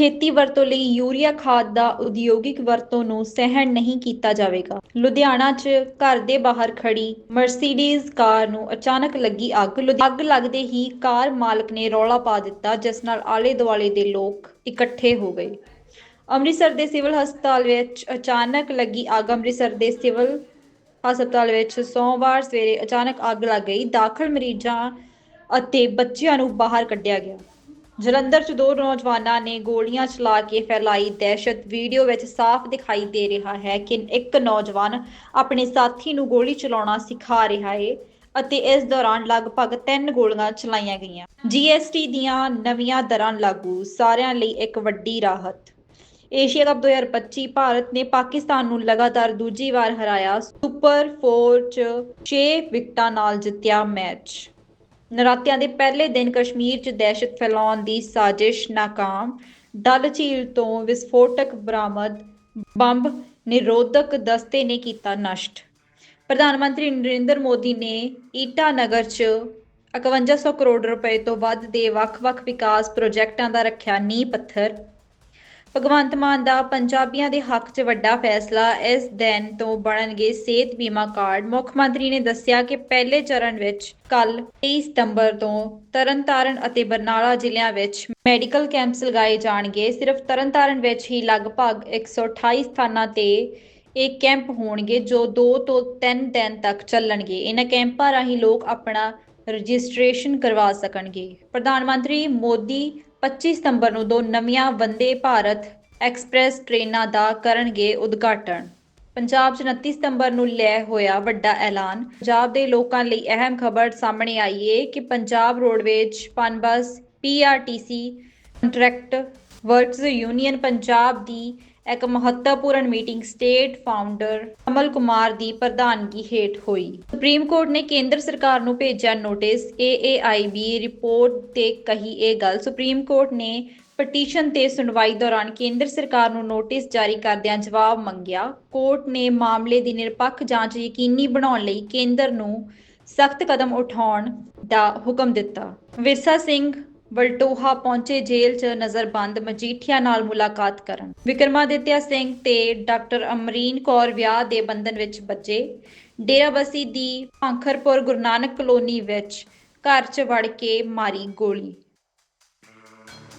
ਖੇਤੀ ਵਰਤੋਂ ਲਈ ਯੂਰੀਆ ਖਾਦ ਦਾ ਉਦਯੋਗਿਕ ਵਰਤੋਂ ਨੂੰ ਸਹਿਣ ਨਹੀਂ ਕੀਤਾ ਜਾਵੇਗਾ। ਲੁਧਿਆਣਾ 'ਚ ਘਰ ਦੇ ਬਾਹਰ ਖੜੀ ਮਰਸੀਡੀਜ਼ ਕਾਰ ਨੂੰ ਅਚਾਨਕ ਲੱਗੀ ਅੱਗ। ਲੁ- ਅੱਗ ਲੱਗਦੇ ਹੀ ਕਾਰ ਮਾਲਕ ਨੇ ਰੌਲਾ ਪਾ ਦਿੱਤਾ, ਜਿਸ ਨਾਲ ਆਲੇ ਦੁਆਲੇ ਦੇ ਲੋਕ ਇਕੱਠੇ ਹੋ ਗਏ। ਅੰਮ੍ਰਿਤਸਰ ਦੇ ਸਿਵਲ ਹਸਪਤਾਲ ਵਿੱਚ ਅਚਾਨਕ ਲੱਗੀ ਅੱਗ। ਅੰਮ੍ਰਿਤਸਰ ਦੇ ਸਿਵਲ ਹਸਪਤਾਲ ਵਿੱਚ ਸੋਮਵਾਰ ਸਵੇਰੇ ਅਚਾਨਕ ਅੱਗ ਲੱਗ ਗਈ। ਦਾਖਲ ਮਰੀਜ਼ਾਂ ਅਤੇ ਬੱਚਿਆਂ ਨੂੰ ਬਾਹਰ ਕੱਢਿਆ ਗਿਆ। ਜਲੰਧਰ 'ਚ ਦੋ ਨੌਜਵਾਨਾਂ ਨੇ ਗੋਲੀਆਂ ਚਲਾ ਕੇ ਫੈਲਾਈ ਦਹਿਸ਼ਤ। ਵੀਡੀਓ ਵਿੱਚ ਸਾਫ਼ ਦਿਖਾਈ ਦੇ ਰਿਹਾ ਹੈ ਕਿ ਇੱਕ ਨੌਜਵਾਨ ਆਪਣੇ ਸਾਥੀ ਨੂੰ ਗੋਲੀ ਚਲਾਉਣਾ ਸਿਖਾ ਰਿਹਾ ਹੈ ਅਤੇ ਇਸ ਦੌਰਾਨ ਲਗਭਗ 3 ਗੋਲੀਆਂ ਚਲਾਈਆਂ ਗਈਆਂ। ਜੀਐਸਟੀ ਦੀਆਂ ਨਵੀਆਂ ਦਰਾਂ ਲਾਗੂ, ਸਾਰਿਆਂ ਲਈ ਇੱਕ ਵੱਡੀ ਰਾਹਤ। ਏਸ਼ੀਆ ਕੱਪ 2025 ਭਾਰਤ ਨੇ ਪਾਕਿਸਤਾਨ ਨੂੰ ਲਗਾਤਾਰ ਦੂਜੀ ਵਾਰ ਹਰਾਇਆ। ਸੁਪਰ 4 ਚ 6 ਵਿਕਟਾਂ ਨਾਲ ਜਿੱਤਿਆ ਮੈਚ। ਨਰਾਤਿਆਂ ਦੇ ਪਹਿਲੇ ਦਿਨ ਕਸ਼ਮੀਰ 'ਚ ਦਹਿਸ਼ਤ ਫੈਲਾਉਣ ਦੀ ਸਾਜ਼ਿਸ਼ ਨਾਕਾਮ। ਡਲ ਝੀਲ ਤੋਂ ਵਿਸਫੋਟਕ ਬਰਾਮਦ, ਬੰਬ ਨਿਰੋਧਕ ਦਸਤੇ ਨੇ ਕੀਤਾ ਨਸ਼ਟ। ਪ੍ਰਧਾਨ ਮੰਤਰੀ ਨਰਿੰਦਰ ਮੋਦੀ ਨੇ ਈਟਾਨਗਰ 'ਚ 5100 ਕਰੋੜ ਰੁਪਏ ਤੋਂ ਵੱਧ ਦੇ ਵੱਖ-ਵੱਖ ਵਿਕਾਸ ਪ੍ਰੋਜੈਕਟਾਂ ਦਾ ਰੱਖਿਆ ਨੀਂਹ ਪੱਥਰ। ਭਗਵੰਤ ਮਾਨ ਦਾ ਪੰਜਾਬੀਆਂ ਦੇ ਹੱਕ 'ਚ ਵੱਡਾ ਫੈਸਲਾ, ਇਸ ਦਿਨ ਤੋਂ ਬਣਨਗੇ ਸਿਹਤ ਬੀਮਾ ਕਾਰਡ। ਮੁੱਖ ਮੰਤਰੀ ਨੇ ਦੱਸਿਆ ਕਿ ਪਹਿਲੇ ਚਰਨ ਵਿੱਚ ਕੱਲ 23 ਸਤੰਬਰ ਤੋਂ ਤਰਨਤਾਰਨ ਅਤੇ ਬਰਨਾਲਾ ਜ਼ਿਲ੍ਹਿਆਂ ਵਿੱਚ ਮੈਡੀਕਲ ਕੈਂਪਸ ਲਗਾਏ ਜਾਣਗੇ। ਸਿਰਫ ਤਰਨਤਾਰਨ ਵਿੱਚ ਹੀ ਲਗਭਗ 128 ਸਥਾਨਾਂ ਤੇ ਇਹ ਕੈਂਪ ਹੋਣਗੇ ਜੋ 2 ਤੋਂ 3 ਦਿਨ ਤੱਕ ਚੱਲਣਗੇ। ਇਹਨਾਂ ਕੈਂਪਾਂ ਰਾਹੀਂ ਲੋਕ ਆਪਣਾ ਰਜਿਸਟ੍ਰੇਸ਼ਨ ਕਰਵਾ ਸਕਣਗੇ। ਪ੍ਰਧਾਨ ਮੰਤਰੀ ਮੋਦੀ 25 ਸਤੰਬਰ ਨੂੰ ਦੋ ਨਵੀਆਂ ਵੰਦੇ ਭਾਰਤ ਐਕਸਪ੍ਰੈਸ ਟ੍ਰੇਨਾਂ ਦਾ ਕਰਨਗੇ ਉਦਘਾਟਨ। ਪੰਜਾਬ 'ਚ 29 ਸਤੰਬਰ ਨੂੰ ਲੈ ਹੋਇਆ ਵੱਡਾ ਐਲਾਨ। ਪੰਜਾਬ ਦੇ ਲੋਕਾਂ ਲਈ ਅਹਿਮ ਖਬਰ ਸਾਹਮਣੇ ਆਈ ਏ ਕਿ Punjab roadways Punbus PRTC contract workers union Punjab ਦੀ ਇੱਕ ਮਹੱਤਵਪੂਰਨ meeting state founder Kamal Kumar ਦੀ ਪ੍ਰਧਾਨਗੀ ਹੇਠ ਹੋਈ। ਸੁਪਰੀਮ ਕੋਰਟ ਨੇ ਕੇਂਦਰ ਸਰਕਾਰ ਨੂੰ ਭੇਜਿਆ ਨੋਟਿਸ। ਏਏਆਈਬੀ ਰਿਪੋਰਟ ਤੇ ਕਹੀ ਇਹ ਗੱਲ। ਸੁਪਰੀਮ ਕੋਰਟ ਨੇ ਪਟੀਸ਼ਨ ਤੇ ਸੁਣਵਾਈ ਦੌਰਾਨ ਕੇਂਦਰ ਸਰਕਾਰ ਨੂੰ ਨੋਟਿਸ ਜਾਰੀ ਕਰਦਿਆਂ ਜਵਾਬ ਮੰਗਿਆ। ਕੋਰਟ ਨੇ ਮਾਮਲੇ ਦੀ ਨਿਰਪੱਖ ਜਾਂਚ ਯਕੀਨੀ ਬਣਾਉਣ ਲਈ ਕੇਂਦਰ ਨੂੰ ਸਖਤ ਕਦਮ ਉਠਾਉਣ ਦਾ ਹੁਕਮ ਦਿੱਤਾ। ਵਿਰਸਾ ਸਿੰਘ ਵਲਟੋਹਾ ਪਹੁੰਚੇ ਜੇਲ੍ਹ 'ਚ ਨਜ਼ਰਬੰਦ ਮਜੀਠੀਆ ਨਾਲ ਮੁਲਾਕਾਤ ਕਰਨ। ਵਿਕਰਮਾਦਿੱਤਿਆ ਸਿੰਘ ਤੇ ਡਾਕਟਰ ਅਮਰੀਨ ਕੌਰ ਵਿਆਹ ਦੇ ਬੰਧਨ ਵਿੱਚ ਬੱਜੇ ਡੇਰਾਬੱਸੀ ਦੀ ਭਾਂਖਰਪੁਰ ਗੁਰੂ ਨਾਨਕ ਕਲੋਨੀ ਵਿੱਚ ਘਰ 'ਚ ਵੜ ਕੇ ਮਾਰੀ ਗੋਲੀ।